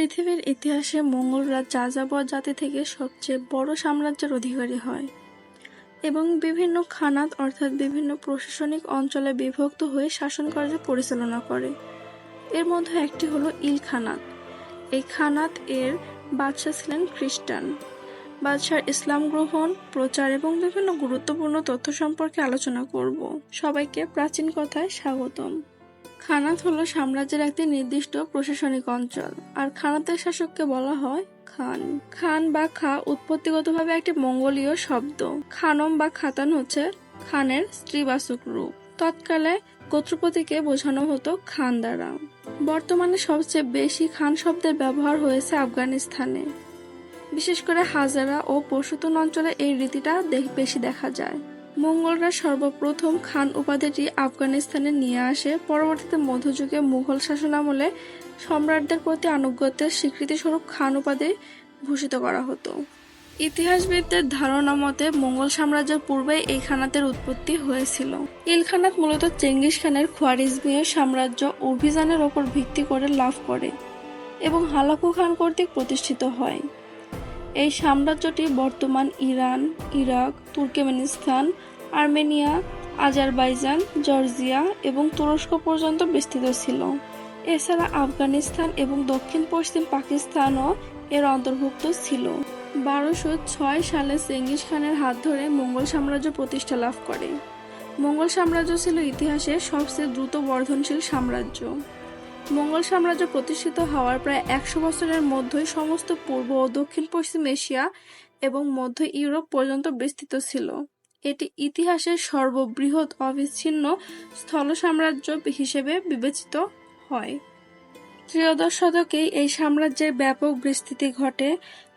পৃথিবীর ইতিহাসে মঙ্গলরা যাযাবর জাতি থেকে সবচেয়ে বড় সাম্রাজ্যের অধিকারী হয় এবং বিভিন্ন খানাত অর্থাৎ বিভিন্ন প্রশাসনিক অঞ্চলে বিভক্ত হয়ে শাসন কার্য পরিচালনা করে। এর মধ্যে একটি হলো ইল খানাত। এই খানাত এর বাদশাহ ছিলেন খ্রিস্টান। বাদশার ইসলাম গ্রহণ, প্রচার এবং বিভিন্ন গুরুত্বপূর্ণ তথ্য সম্পর্কে আলোচনা করব। সবাইকে প্রাচীন কথায় স্বাগতম। খানাত হলো সাম্রাজ্যের একটি নির্দিষ্ট প্রশাসনিক অঞ্চল, আর খানাতের শাসককে বলা হয় খান। খান বা খা উৎপত্তিগতভাবে একটি মঙ্গোলীয় শব্দ। খানম বা খাতান হচ্ছে খানের স্ত্রীবাচক রূপ। তৎকালে গোত্রপতিকে বোঝানো হতো খান দ্বারা। বর্তমানে সবচেয়ে বেশি খান শব্দের ব্যবহার হয়েছে আফগানিস্তানে। বিশেষ করে হাজারা ও পশুতন অঞ্চলে এই রীতিটা বেশি দেখা যায়। মঙ্গলরা সর্বপ্রথম খান উপাধিটি আফগানিস্তানে নিয়ে আসে। পরবর্তীতে মধ্যযুগে মুঘল শাসনামলে সম্রাটদের প্রতি আনুগত্যের স্বীকৃতিস্বরূপ খান উপাধি ভূষিত করা হতো। ইতিহাসবিদদের ধারণা মতে মঙ্গল সাম্রাজ্যের পূর্বে এই খানাতের উৎপত্তি হয়েছিল। ইলখানাত মূলত চেঙ্গিস খানের খোয়ারিজমীয় সাম্রাজ্য অভিযানের ওপর ভিত্তি করে লাভ করে এবং হালাকু খান কর্তৃক প্রতিষ্ঠিত হয়। এই সাম্রাজ্যটি বর্তমান Iran, Iraq, Turkmenistan Armenia, Azerbaijan, Georgia এবং তুরস্ক পর্যন্ত বিস্তৃত ছিল। এছাড়া আফগানিস্তান এবং দক্ষিণ পশ্চিম পাকিস্তানও এর অন্তর্ভুক্ত ছিল। বারোশো ছয় সালে চেঙ্গিস খানের হাত ধরে মঙ্গল সাম্রাজ্য প্রতিষ্ঠা লাভ করে। মঙ্গল সাম্রাজ্য ছিল ইতিহাসের সবচেয়ে দ্রুত বর্ধনশীল সাম্রাজ্য। মঙ্গল সাম্রাজ্য প্রতিষ্ঠিত হওয়ার প্রায় একশো বছরের মধ্যেই সমস্ত পূর্ব ও দক্ষিণ পশ্চিম এশিয়া এবং মধ্য ইউরোপ পর্যন্ত বিস্তৃত ছিল। এটি ইতিহাসের সর্ববৃহৎ অবিচ্ছিন্ন স্থল সাম্রাজ্য হিসেবে বিবেচিত হয়। ত্রয়োদশ শতকেই এই সাম্রাজ্যের ব্যাপক বিস্তৃতি ঘটে।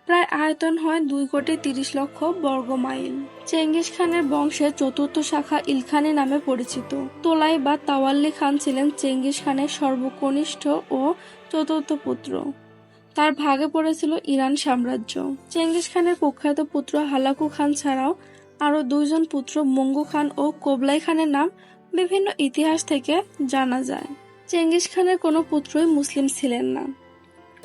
প্রায় আয়তন হয় দুই কোটি তিরিশ লক্ষ বর্গ মাইল। চেঙ্গিস খানের বংশের চতুর্থ শাখা ইলখানি নামে পরিচিত। তোলাই বা তাওয়াল্লি খান ছিলেন চেঙ্গিস খানের সর্বকনিষ্ঠ ও চতুর্থ পুত্র। তার ভাগে পড়েছিল ইরান সাম্রাজ্য। চেঙ্গিস খানের প্রখ্যাত পুত্র হালাকু খান ছাড়াও আরও দুইজন পুত্র মঙ্গু খান ও কোবলাই খানের নাম বিভিন্ন ইতিহাস থেকে জানা যায়। চেঙ্গিস খানের কোনো পুত্রই মুসলিম ছিলেন না।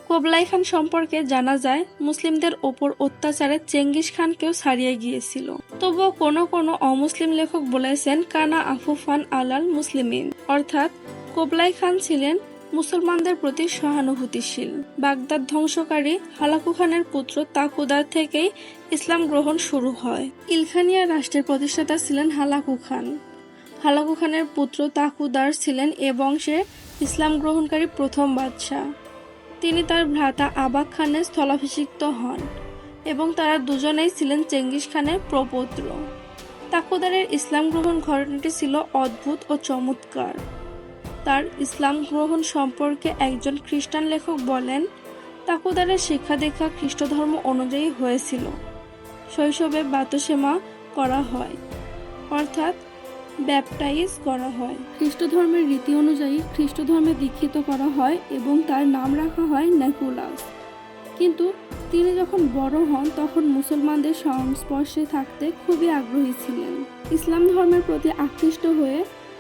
কোবলাই খান সম্পর্কে জানা যায়, মুসলিমদের ওপর অত্যাচারে চেঙ্গিস খানকেও ছাড়িয়ে গিয়েছিল। তবুও কোনো কোনো অমুসলিম লেখক বলেছেন, কানা আফুফান আলাল মুসলিমিন। অর্থাৎ কোবলাই খান ছিলেন মুসলমানদের প্রতি সহানুভূতিশীল। বাগদাদ ধ্বংসকারী হালাকু খানের পুত্র তাকুদার থেকেই ইসলাম গ্রহণ শুরু হয়। ইলখানিয়া রাষ্ট্রের প্রতিষ্ঠাতা ছিলেন হালাকু খান। হালাকু খানের পুত্র তাকুদার ছিলেন এ বংশে ইসলাম গ্রহণকারী প্রথম বাদশাহ। তিনি তার ভ্রাতা আবাক খানের স্থলাভিষিক্ত হন এবং তারা দুজনেই ছিলেন চেঙ্গিস খানের প্রপৌত্র। তাকুদারের ইসলাম গ্রহণ ঘটনাটি ছিল অদ্ভুত ও চমৎকার। তার ইসলাম গ্রহণ সম্পর্কে একজন খ্রিস্টান লেখক বলেন, তাকুদারের শিক্ষা দীক্ষা খ্রিস্ট ধর্ম অনুযায়ী হয়েছিল। শৈশবে বাতসেমা করা হয়, অর্থাৎ ব্যাপটাইজ করা হয়। খ্রিস্ট ধর্মের রীতি অনুযায়ী খ্রিস্ট ধর্মে দীক্ষিত করা হয় এবং তার নাম রাখা হয় নেকুলাস। কিন্তু তিনি যখন বড় হন, তখন মুসলমানদের সংস্পর্শে থাকতে খুবই আগ্রহী ছিলেন। ইসলাম ধর্মের প্রতি আকৃষ্ট হয়ে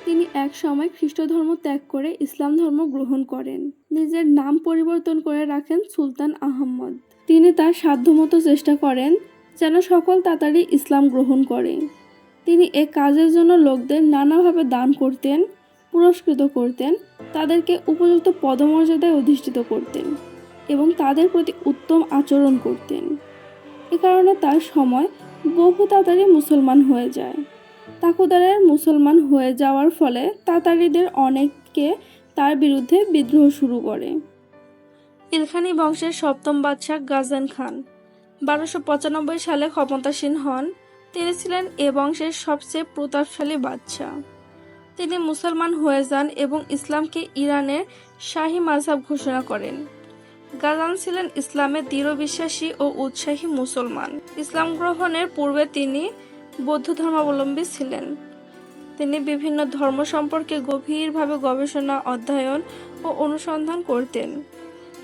তিনি এক সময় খ্রিস্ট ধর্ম ত্যাগ করে ইসলাম ধর্ম গ্রহণ করেন। নিজের নাম পরিবর্তন করে রাখেন সুলতান আহমদ তিনি তার সাধ্যমতো চেষ্টা করেন যেন সকল তাতারি ইসলাম গ্রহণ করে। তিনি এ কাজের জন্য লোকদের নানাভাবে দান করতেন, পুরস্কৃত করতেন, তাদেরকে উপযুক্ত পদমর্যাদায় অধিষ্ঠিত করতেন এবং তাদের প্রতি উত্তম আচরণ করতেন। এ কারণে তার সময় বহু তাড়াতাড়ি মুসলমান হয়ে যায়। তাকুদারের মুসলমান হয়ে যাওয়ার ফলে তাতারিদের অনেককে তার বিরুদ্ধে বিদ্রোহ শুরু করে। ইলখানি বংশের সপ্তম বাদশাহ গাজেন খান। বারোশো পঁচানব্বই সালে ক্ষমতাসীন হন। তিনি ছিলেন এ বংশের সবচেয়ে প্রতাপশালী বাদশাহ। তিনি মুসলমান হয়ে যান এবং ইসলামকে ইরানের শাহী মাঝহাব ঘোষণা করেন। গাজান ছিলেন ইসলামে দৃঢ় বিশ্বাসী ও উৎসাহী মুসলমান। ইসলাম গ্রহণের পূর্বে তিনি বৌদ্ধ ধর্মাবলম্বী ছিলেন। তিনি বিভিন্ন ধর্ম সম্পর্কে গভীরভাবে গবেষণা, অধ্যয়ন ও অনুসন্ধান করতেন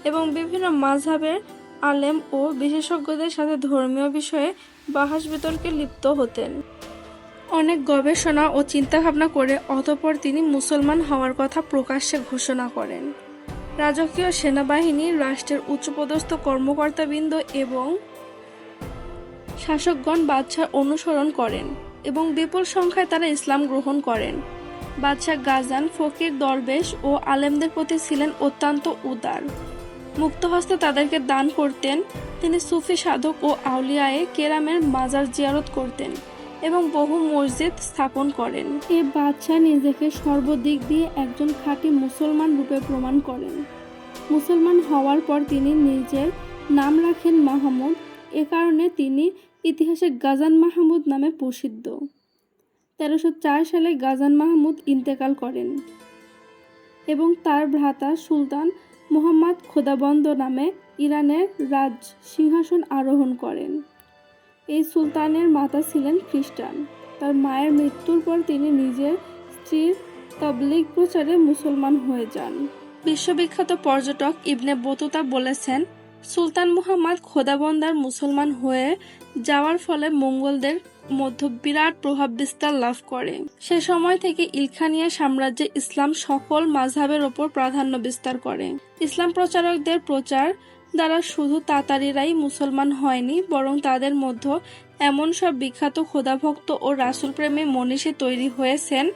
এবং বিভিন্ন মাঝহাবের আলেম ও বিশেষজ্ঞদের সাথে ধর্মীয় বিষয়ে বাহাস বিতর্কে লিপ্ত হতেন। অনেক গবেষণা ও চিন্তাভাবনা করে অতঃপর তিনি মুসলমান হওয়ার কথা প্রকাশ্যে ঘোষণা করেন। রাজকীয় সেনাবাহিনী, রাষ্ট্রের উচ্চপদস্থ কর্মকর্তাবৃন্দ এবং শাসকগণ বাদশার অনুসরণ করেন এবং বিপুল সংখ্যায় তারা ইসলাম গ্রহণ করেন। বাদশাহ গাজান ফকির দরবেশ ও আলেমদের প্রতি ছিলেন অত্যন্ত উদার। মুক্তহস্তে তাদেরকে দান করতেন। তিনি সুফি সাধক ও আউলিয়ায়ে কেরামের মাজার জিয়ারত করতেন এবং বহু মসজিদ স্থাপন করেন। এ বাদশাহ নিজেকে সর্বদিক দিয়ে একজন খাঁটি মুসলমান রূপে প্রমাণ করেন। মুসলমান হওয়ার পর তিনি নিজের নাম রাখেন মাহমুদ এ কারণে তিনি ইতিহাসে গাজান মাহমুদ নামে প্রসিদ্ধ। তেরোশো সালে গাজান মাহমুদ ইন্তেকাল করেন এবং তার ভ্রাতা সুলতান মুহাম্মদ খোদাবন্দ নামে ইরানের রাজ সিংহাসন আরোহণ করেন। এই সুলতানের মাতা ছিলেন খ্রিস্টান। তার মায়ের মৃত্যুর পর তিনি নিজের স্ত্রীর তবলিগ প্রচারে মুসলমান হয়ে যান। বিশ্ববিখ্যাত পর্যটক ইবনে বতুতা বলেছেন সুলতান মুহাম্মদ খোদাবন্দার মুসলমান হয়ে যাওয়ার ফলে মঙ্গলদের মধ্যে বিরাট প্রভাব বিস্তার লাভ করে। সে সময় থেকে ইলখানিয়া সাম্রাজ্যে ইসলাম সকল মাঝহাবের ওপর প্রাধান্য বিস্তার করে। ইসলাম প্রচারকদের প্রচার দ্বারা শুধু তাতারিরাই মুসলমান হয়নি, বরং তাদের মধ্যে এমন সব বিখ্যাত খোদাভক্ত ও রাসুল প্রেমী মনীষী তৈরি হয়েছেন,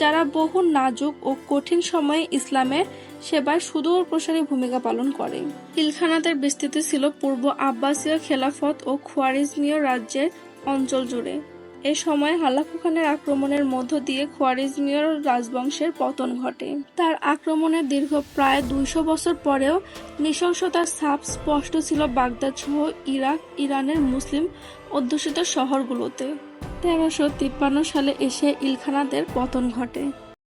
যারা বহু নাজুক ও কঠিন সময়ে ইসলামের সেবায় সুদূর প্রসারী ভূমিকা পালন করে। ইলখানাতের বিস্তৃতি ছিল পূর্ব আব্বাসীয় খেলাফত ও খোয়ারিজমীয় রাজ্যের অঞ্চল জুড়ে। এ সময় হালাকু খানের আক্রমণের মধ্য দিয়ে খোয়ারিজমীয় রাজবংশের পতন ঘটে। তার আক্রমণের দীর্ঘ প্রায় দুইশো বছর পরেও নৃশংসতার ছাপ স্পষ্ট ছিল বাগদাদ সহ ইরাক, ইরানের মুসলিম অধ্যুষিত শহরগুলোতে। তেরোশো তিপ্পান্ন সালে এসে ইলখানাদের পতন ঘটে।